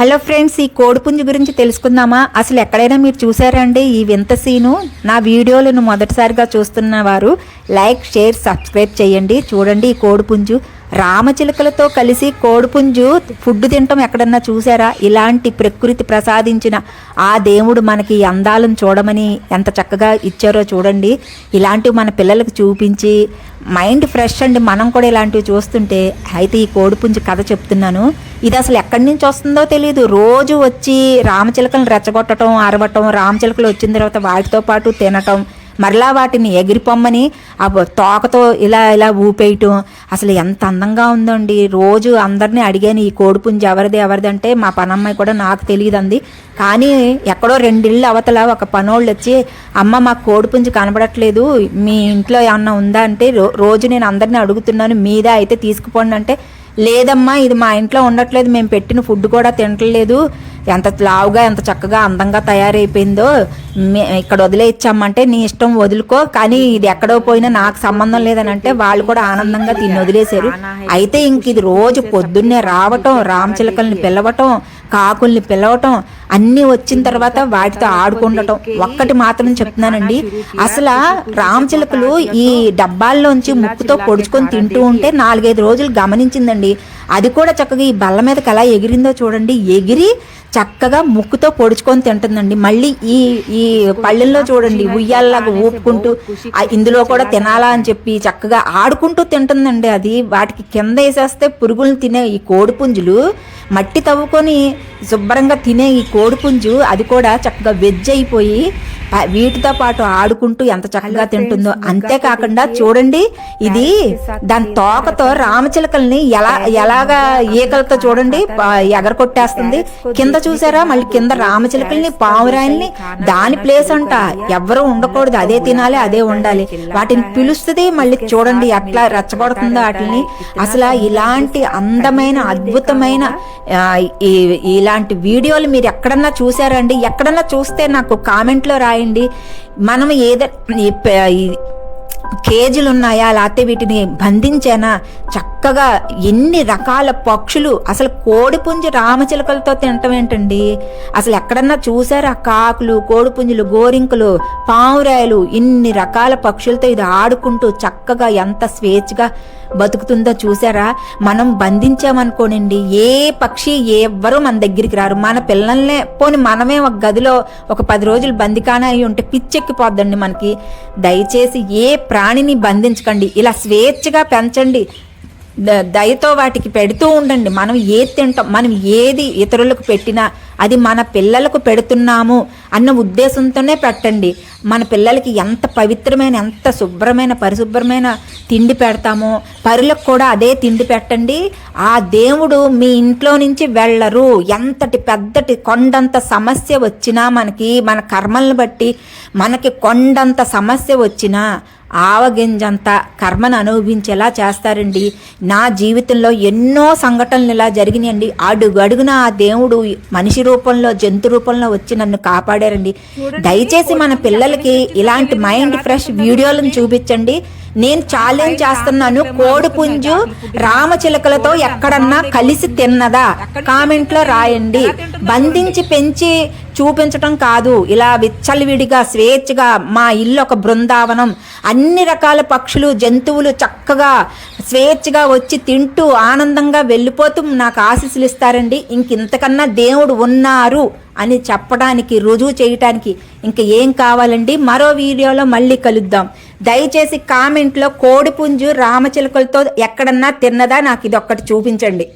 Hello friends ఈ కోడిపుంజు గురించి తెలుసుకుందామా? అసలు ఎక్కడైనా మీరు చూసారండి ఈ వింత సీను నా వీడియోలను మొదటిసారిగా చూస్తున్న వారు లైక్ షేర్ సబ్స్క్రైబ్ చేయండి. చూడండి ఈ కోడిపుంజు. రామచిలుకలతో కలిసి కోడిపుంజు ఫుడ్ తినటం ఎక్కడన్నా చూసారా? ఇలాంటి ప్రకృతి ప్రసాదించిన ఆ దేవుడు మనకి అందాలను చూడమని ఎంత చక్కగా ఇచ్చారో చూడండి. ఇలాంటివి మన పిల్లలకు చూపించి మైండ్ ఫ్రెష్ అండి. మనం కూడా ఇలాంటివి చూస్తుంటే అయితే ఈ కోడిపుంజు కథ చెప్తున్నాను. ఇది అసలు ఎక్కడి నుంచి వస్తుందో తెలియదు రోజు వచ్చి రామచిలకలను రెచ్చగొట్టడం అరవటం రామచిలకలు వచ్చిన తర్వాత వాటితో పాటు తినటం మరలా వాటిని ఎగిరిపొమ్మని ఆ తోకతో ఇలా ఇలా ఊపేయటం. అసలు ఎంత అందంగా ఉందండి. రోజు అందరినీ అడిగాను ఈ కోడిపుంజు ఎవరిది ఎవరిది? అంటే మా పనమ్మాయి కూడా నాకు తెలియదండి కానీ ఎక్కడో రెండిళ్ళు అవతల ఒక పనోళ్ళు వచ్చి అమ్మ మాకు కోడిపుంజు కనబడట్లేదు. మీ ఇంట్లో ఏమన్నా ఉందా? అంటే రోజు నేను అందరినీ అడుగుతున్నాను మీదే అయితే తీసుకుపోండి అంటే లేదమ్మా ఇది మా ఇంట్లో ఉండట్లేదు. మేము పెట్టిన ఫుడ్ కూడా తినట్లేదు. ఎంత లావుగా ఎంత చక్కగా అందంగా తయారైపోయిందో మే- ఇక్కడ వదిలేచ్చామంటే నీ ఇష్టం వదులుకో. కానీ ఇది ఎక్కడో పోయినా నాకు సంబంధం లేదని అంటే వాళ్ళు కూడా ఆనందంగా తిని వదిలేశారు. అయితే ఇంక ఇది రోజు పొద్దున్నే రావటం రామచిలకల్ని పిలవటం కాకుల్ని పిలవటం అన్నీ వచ్చిన తర్వాత వాటితో ఆడుకుండటం ఒక్కటి మాత్రం చెప్తున్నానండి. అసలు రామచిలకలు ఈ డబ్బాల్లోంచి ముక్కుతో పొడుచుకొని తింటూ ఉంటే నాలుగైదు రోజులు గమనించిందండి. అది కూడా చక్కగా ఈ బల్ల మీదకి ఎలా ఎగిరిందో చూడండి. ఎగిరి చక్కగా ముక్కుతో పొడుచుకొని తింటుందండి. మళ్ళీ ఈ ఈ పళ్ళెల్లో చూడండి ఉయ్యాల్లాగా ఊపుకుంటూ ఇందులో కూడా తినాలా అని చెప్పి చక్కగా ఆడుకుంటూ తింటుందండి అది. వాటికి కింద వేసేస్తే పురుగులను తినే ఈ కోడిపుంజులు మట్టి తవ్వుకొని శుభ్రంగా తినే ఈ కోడిపుంజు అది కూడా చక్కగా వెజ్ అయిపోయి వీటితో పాటు ఆడుకుంటూ ఎంత చక్కగా తింటుందో. అంతేకాకుండా చూడండి ఇది దాని తోకతో రామచిలకల్ని ఎలా ఎలాగా ఈకలతో చూడండి ఎగరకొట్టేస్తుంది. కింద చూసారా? మళ్ళీ కింద రామచిలకల్ని పావురాయల్ని దాని ప్లేస్ అంట. ఎవ్వరూ ఉండకూడదు. అదే తినాలి అదే ఉండాలి. వాటిని పిలుస్తుంది. మళ్ళీ చూడండి ఎట్లా రెచ్చగొడుతుందో వాటిని. అసలు ఇలాంటి అందమైన అద్భుతమైన ఇలాంటి వీడియోలు మీరు ఎక్కడన్నా చూసారండి ఎక్కడన్నా చూస్తే నాకు కామెంట్లో రాయండి. మనం ఏదో కేజీలు ఉన్నాయా లేకపోతే వీటిని బంధించానా? చక్కగా ఎన్ని రకాల పక్షులు అసలు కోడిపుంజు రామచిలకలతో తినటం ఏంటండి? అసలు ఎక్కడన్నా చూసారా కాకులు కోడిపుంజులు గోరింకలు పావురాయలు? ఇన్ని రకాల పక్షులతో ఇది ఆడుకుంటూ చక్కగా ఎంత స్వేచ్ఛగా బతుకుతుందో చూసారా? మనం బంధించామనుకోనండి ఏ పక్షి ఎవ్వరూ మన దగ్గరికి రారు. మన పిల్లల్నే పోని మనమే ఒక గదిలో ఒక పది రోజులు బందికాన అయి ఉంటే పిచ్చెక్కిపోద్దండి మనకి. దయచేసి ఏ ప్రాణిని బంధించకండి. ఇలా స్వేచ్ఛగా పెంచండి. దయతో వాటికి పెడుతూ ఉండండి. మనం ఏది తింటాం మనం ఏది ఇతరులకు పెట్టినా అది మన పిల్లలకు పెడుతున్నాము అన్న ఉద్దేశంతోనే పెట్టండి. మన పిల్లలకి ఎంత పవిత్రమైన ఎంత శుభ్రమైన పరిశుభ్రమైన తిండి పెడతామో పరులకు కూడా అదే తిండి పెట్టండి. ఆ దేవుడు మీ ఇంట్లో నుంచి వెళ్ళరు. ఎంతటి పెద్దటి కొండంత సమస్య వచ్చినా మనకి మన కర్మలను బట్టి మనకి కొండంత సమస్య వచ్చినా ఆవగింజంత కర్మను అనుభవించేలా చేస్తారండి. నా జీవితంలో ఎన్నో సంఘటనలు ఇలా జరిగినాయండి. అడుగు అడుగున ఆ దేవుడు మనిషి రూపంలో జంతు రూపంలో వచ్చి నన్ను కాపాడారండి. దయచేసి మన పిల్లలకి ఇలాంటి మైండ్ ఫ్రెష్ వీడియోలను చూపించండి. నేను ఛాలెంజ్ చేస్తున్నాను. కోడిపుంజు రామచిలకలతో ఎక్కడన్నా కలిసి తిన్నదా? కామెంట్లో రాయండి. బంధించి పెంచి చూపించటం కాదు. ఇలా విచ్చలవిడిగా స్వేచ్ఛగా మా ఇల్లు ఒక బృందావనం. అన్ని రకాల పక్షులు జంతువులు చక్కగా స్వేచ్ఛగా వచ్చి తింటూ ఆనందంగా వెళ్ళిపోతూ నాకు ఆశీస్సులు ఇస్తారండి. ఇంకింతకన్నా దేవుడు ఉన్నారు అని చెప్పడానికి రుజువు చేయటానికి ఇంకా ఏం కావాలండి? మరో వీడియోలో మళ్ళీ కలుద్దాం. దయచేసి కామెంట్లో కోడిపుంజు రామచిలుకలతో ఎక్కడన్నా తిన్నదా? నాకు ఇది ఒక్కటి చూపించండి.